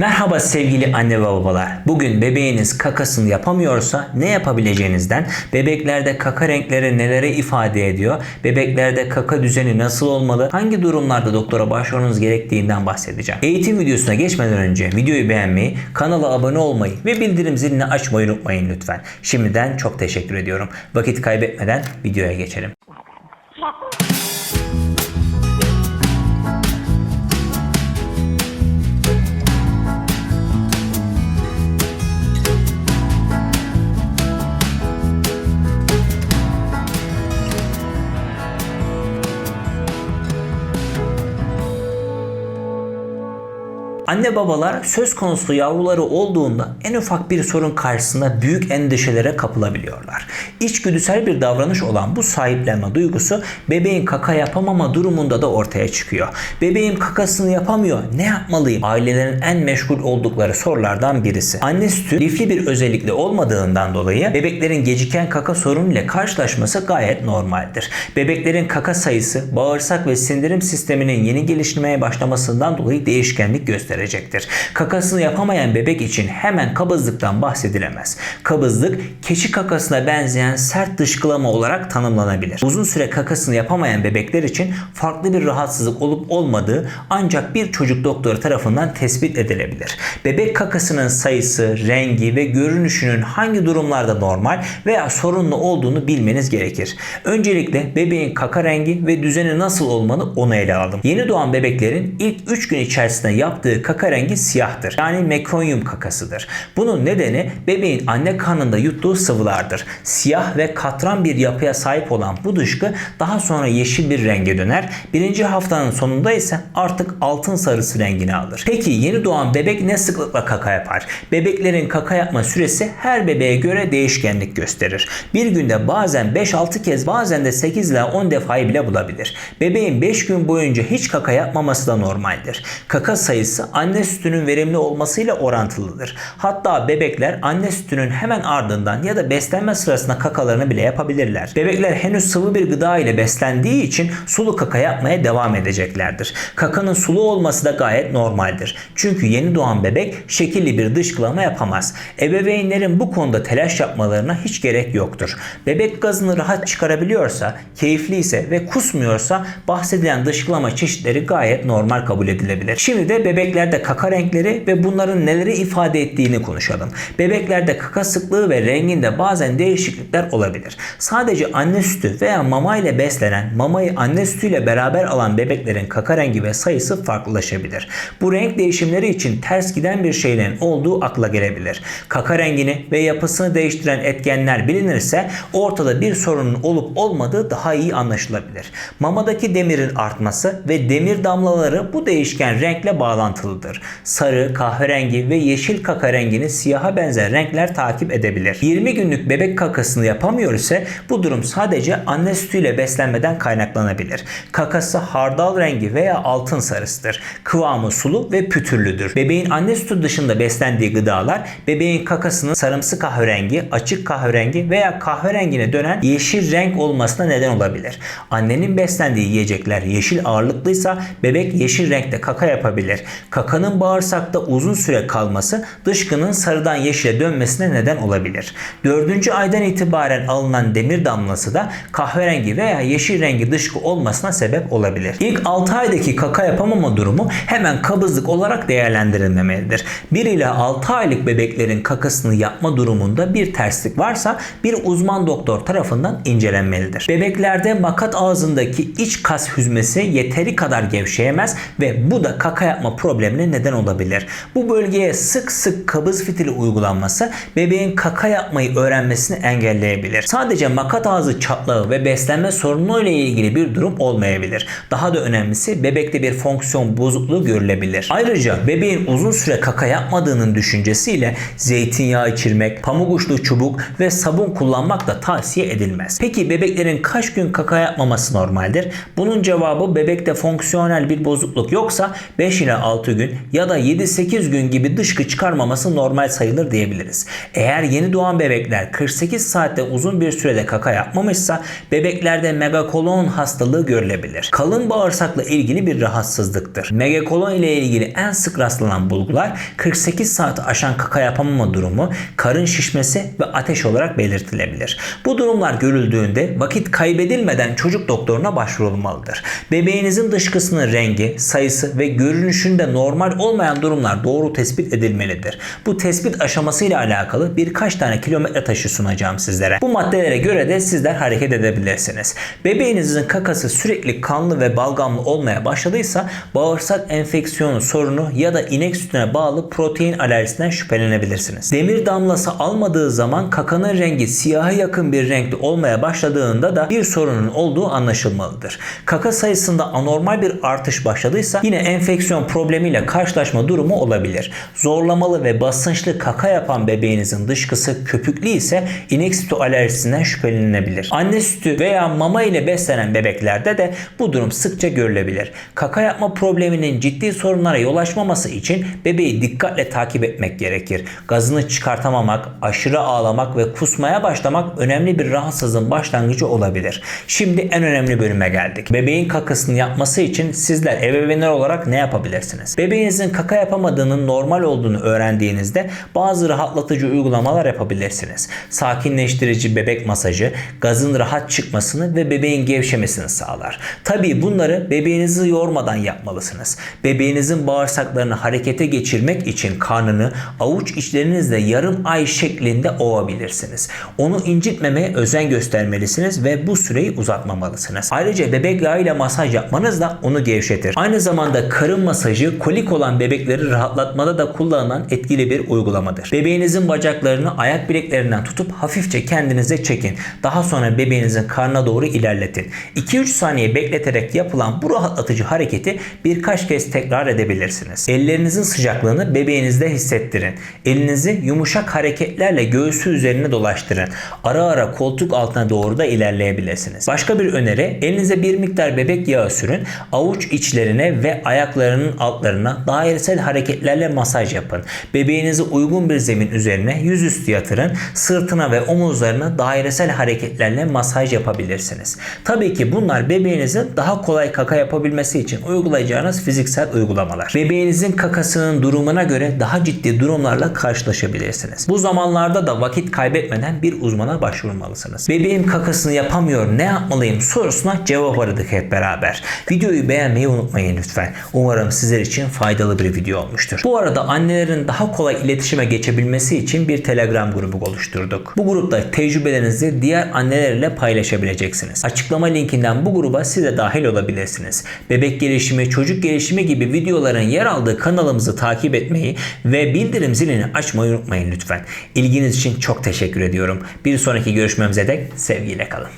Merhaba sevgili anne ve babalar. Bugün bebeğiniz kakasını yapamıyorsa ne yapabileceğinizden, bebeklerde kaka renkleri nelere ifade ediyor, bebeklerde kaka düzeni nasıl olmalı, hangi durumlarda doktora başvurmanız gerektiğinden bahsedeceğim. Eğitim videosuna geçmeden önce videoyu beğenmeyi, kanala abone olmayı ve bildirim zilini açmayı unutmayın lütfen. Şimdiden çok teşekkür ediyorum. Vakit kaybetmeden videoya geçelim. Anne babalar söz konusu yavruları olduğunda en ufak bir sorun karşısında büyük endişelere kapılabiliyorlar. İçgüdüsel bir davranış olan bu sahiplenme duygusu bebeğin kaka yapamama durumunda da ortaya çıkıyor. Bebeğim kakasını yapamıyor ne yapmalıyım? Ailelerin en meşgul oldukları sorulardan birisi. Anne sütü lifli bir özellikle olmadığından dolayı bebeklerin geciken kaka sorunu ile karşılaşması gayet normaldir. Bebeklerin kaka sayısı bağırsak ve sindirim sisteminin yeni gelişmeye başlamasından dolayı değişkenlik gösterecektir. Kakasını yapamayan bebek için hemen kabızlıktan bahsedilemez. Kabızlık keçi kakasına benzeyen sert dışkılama olarak tanımlanabilir. Uzun süre kakasını yapamayan bebekler için farklı bir rahatsızlık olup olmadığı ancak bir çocuk doktoru tarafından tespit edilebilir. Bebek kakasının sayısı, rengi ve görünüşünün hangi durumlarda normal veya sorunlu olduğunu bilmeniz gerekir. Öncelikle bebeğin kaka rengi ve düzeni nasıl olmalı onu ele alalım. Yeni doğan bebeklerin ilk 3 gün içerisinde yaptığı kaka rengi siyahtır. Yani mekonyum kakasıdır. Bunun nedeni bebeğin anne karnında yuttuğu sıvılardır. Siyah ve katran bir yapıya sahip olan bu dışkı daha sonra yeşil bir renge döner. Birinci haftanın sonunda ise artık altın sarısı rengini alır. Peki yeni doğan bebek ne sıklıkla kaka yapar? Bebeklerin kaka yapma süresi her bebeğe göre değişkenlik gösterir. Bir günde bazen 5-6 kez bazen de 8 ila 10 defayı bile bulabilir. Bebeğin 5 gün boyunca hiç kaka yapmaması da normaldir. Kaka sayısı anne sütünün verimli olmasıyla orantılıdır. Hatta bebekler anne sütünün hemen ardından ya da beslenme sırasında kakalarını bile yapabilirler. Bebekler henüz sıvı bir gıda ile beslendiği için sulu kaka yapmaya devam edeceklerdir. Kakanın sulu olması da gayet normaldir. Çünkü yeni doğan bebek şekilli bir dışkılama yapamaz. Ebeveynlerin bu konuda telaş yapmalarına hiç gerek yoktur. Bebek gazını rahat çıkarabiliyorsa, keyifli ise ve kusmuyorsa bahsedilen dışkılama çeşitleri gayet normal kabul edilebilir. Şimdi de bebeklerde kaka renkleri ve bunların neleri ifade ettiğini konuşalım. Bebeklerde kaka sıklığı ve renginde bazen değişiklikler olabilir. Sadece anne sütü veya mama ile beslenen, mamayı anne sütüyle beraber alan bebeklerin kaka rengi ve sayısı farklılaşabilir. Bu renk değişimleri için ters giden bir şeylerin olduğu akla gelebilir. Kaka rengini ve yapısını değiştiren etkenler bilinirse ortada bir sorunun olup olmadığı daha iyi anlaşılabilir. Mamadaki demirin artması ve demir damlaları bu değişken renkle bağlantılıdır. Sarı, kahverengi ve yeşil kaka rengini siyaha benzer renkler takip edebilir. 20 günlük bebek kakasını yapamıyor ise bu durum sadece anne sütüyle beslenmeden kaynaklanabilir. Kakası hardal rengi veya altın sarısıdır. Kıvamı sulu ve pütürlüdür. Bebeğin anne sütü dışında beslendiği gıdalar bebeğin kakasının sarımsı kahverengi, açık kahverengi veya kahverengine dönen yeşil renk olmasına neden olabilir. Annenin beslendiği yiyecekler yeşil ağırlıklıysa bebek yeşil renkte kaka yapabilir. Kakanın bağırsakta uzun süre kalması dışkının sarıdan yeşile dönmesine neden olabilir. Dördüncü aydan itibaren alınan demir damlası da kahverengi veya yeşil rengi dışkı olmasına sebep olabilir. İlk 6 aydaki kaka yapamama durumu hemen kabızlık olarak değerlendirilmemelidir. 1 ile 6 aylık bebeklerin kakasını yapma durumunda bir terslik varsa bir uzman doktor tarafından incelenmelidir. Bebeklerde makat ağzındaki iç kas hüzmesi yeteri kadar gevşeyemez ve bu da kaka yapma problemine neden olabilir. Bu bölgeye sık sık kabız fitili uygulanması bebeğin kaka yapmayı öğrenmesini engelleyebilir. Sadece makat ağzı çatlağı ve beslenme sorunu ile ilgili bir durum olmayabilir. Daha da önemlisi bebekte bir fonksiyon bozukluğu görülebilir. Ayrıca bebeğin uzun süre kaka yapmadığının düşüncesiyle zeytinyağı içirmek, pamuk uçlu çubuk ve sabun kullanmak da tavsiye edilmez. Peki bebeklerin kaç gün kaka yapmaması normaldir? Bunun cevabı bebekte fonksiyonel bir bozukluk yoksa 5 ila 6 gün gün ya da 7-8 gün gibi dışkı çıkarmaması normal sayılır diyebiliriz. Eğer yeni doğan bebekler 48 saatte uzun bir sürede kaka yapmamışsa bebeklerde megakolon hastalığı görülebilir. Kalın bağırsakla ilgili bir rahatsızlıktır. Megakolon ile ilgili en sık rastlanan bulgular 48 saati aşan kaka yapamama durumu, karın şişmesi ve ateş olarak belirtilebilir. Bu durumlar görüldüğünde vakit kaybedilmeden çocuk doktoruna başvurulmalıdır. Bebeğinizin dışkısının rengi, sayısı ve görünüşünde normal olmayan durumlar doğru tespit edilmelidir. Bu tespit aşaması ile alakalı birkaç tane kilometre taşı sunacağım sizlere. Bu maddelere göre de sizler hareket edebilirsiniz. Bebeğinizin kakası sürekli kanlı ve balgamlı olmaya başladıysa bağırsak enfeksiyonu sorunu ya da inek sütüne bağlı protein alerjisinden şüphelenebilirsiniz. Demir damlası almadığı zaman kakanın rengi siyaha yakın bir renkte olmaya başladığında da bir sorunun olduğu anlaşılmalıdır. Kaka sayısında anormal bir artış başladıysa yine enfeksiyon problemiyle karşılaşma durumu olabilir. Zorlamalı ve basınçlı kaka yapan bebeğinizin dışkısı köpüklü ise inek sütü alerjisinden şüphelenebilir. Anne sütü veya mama ile beslenen bebeklerde de bu durum sıkça görülebilir. Kaka yapma probleminin ciddi sorunlara yol açmaması için bebeği dikkatle takip etmek gerekir. Gazını çıkartamamak, aşırı ağlamak ve kusmaya başlamak önemli bir rahatsızlığın başlangıcı olabilir. Şimdi en önemli bölüme geldik. Bebeğin kakasını yapması için sizler ebeveynler olarak ne yapabilirsiniz? Bebeğinizin kaka yapamadığının normal olduğunu öğrendiğinizde bazı rahatlatıcı uygulamalar yapabilirsiniz. Sakinleştirici bebek masajı, gazın rahat çıkmasını ve bebeğin gevşemesini sağlar. Tabii bunları bebeğinizi yormadan yapmalısınız. Bebeğinizin bağırsaklarını harekete geçirmek için karnını avuç içlerinizle yarım ay şeklinde ovabilirsiniz. Onu incitmemeye özen göstermelisiniz ve bu süreyi uzatmamalısınız. Ayrıca bebek yağıyla masaj yapmanız da onu gevşetir. Aynı zamanda karın masajı kolik olan bebekleri rahatlatmada da kullanılan etkili bir uygulamadır. Bebeğinizin bacaklarını ayak bileklerinden tutup hafifçe kendinize çekin. Daha sonra bebeğinizin karnına doğru ilerletin. 2-3 saniye bekleterek yapılan bu rahatlatıcı hareketi birkaç kez tekrar edebilirsiniz. Ellerinizin sıcaklığını bebeğinizde hissettirin. Elinizi yumuşak hareketlerle göğsü üzerine dolaştırın. Ara ara koltuk altına doğru da ilerleyebilirsiniz. Başka bir öneri elinize bir miktar bebek yağı sürün. Avuç içlerine ve ayaklarının altlarına dairesel hareketlerle masaj yapın. Bebeğinizi uygun bir zemin üzerine yüzüstü yatırın. Sırtına ve omuzlarına dairesel hareketlerle masaj yapabilirsiniz. Tabii ki bunlar bebeğinizin daha kolay kaka yapabilmesi için uygulayacağınız fiziksel uygulamalar. Bebeğinizin kakasının durumuna göre daha ciddi durumlarla karşılaşabilirsiniz. Bu zamanlarda da vakit kaybetmeden bir uzmana başvurmalısınız. Bebeğim kakasını yapamıyor ne yapmalıyım sorusuna cevap aradık hep beraber. Videoyu beğenmeyi unutmayın lütfen. Umarım sizler için faydalı bir video olmuştur. Bu arada annelerin daha kolay iletişime geçebilmesi için bir Telegram grubu oluşturduk. Bu grupta tecrübelerinizi diğer annelerle paylaşabileceksiniz. Açıklama linkinden bu gruba siz de dahil olabilirsiniz. Bebek gelişimi, çocuk gelişimi gibi videoların yer aldığı kanalımızı takip etmeyi ve bildirim zilini açmayı unutmayın lütfen. İlginiz için çok teşekkür ediyorum. Bir sonraki görüşmemize dek sevgiyle kalın.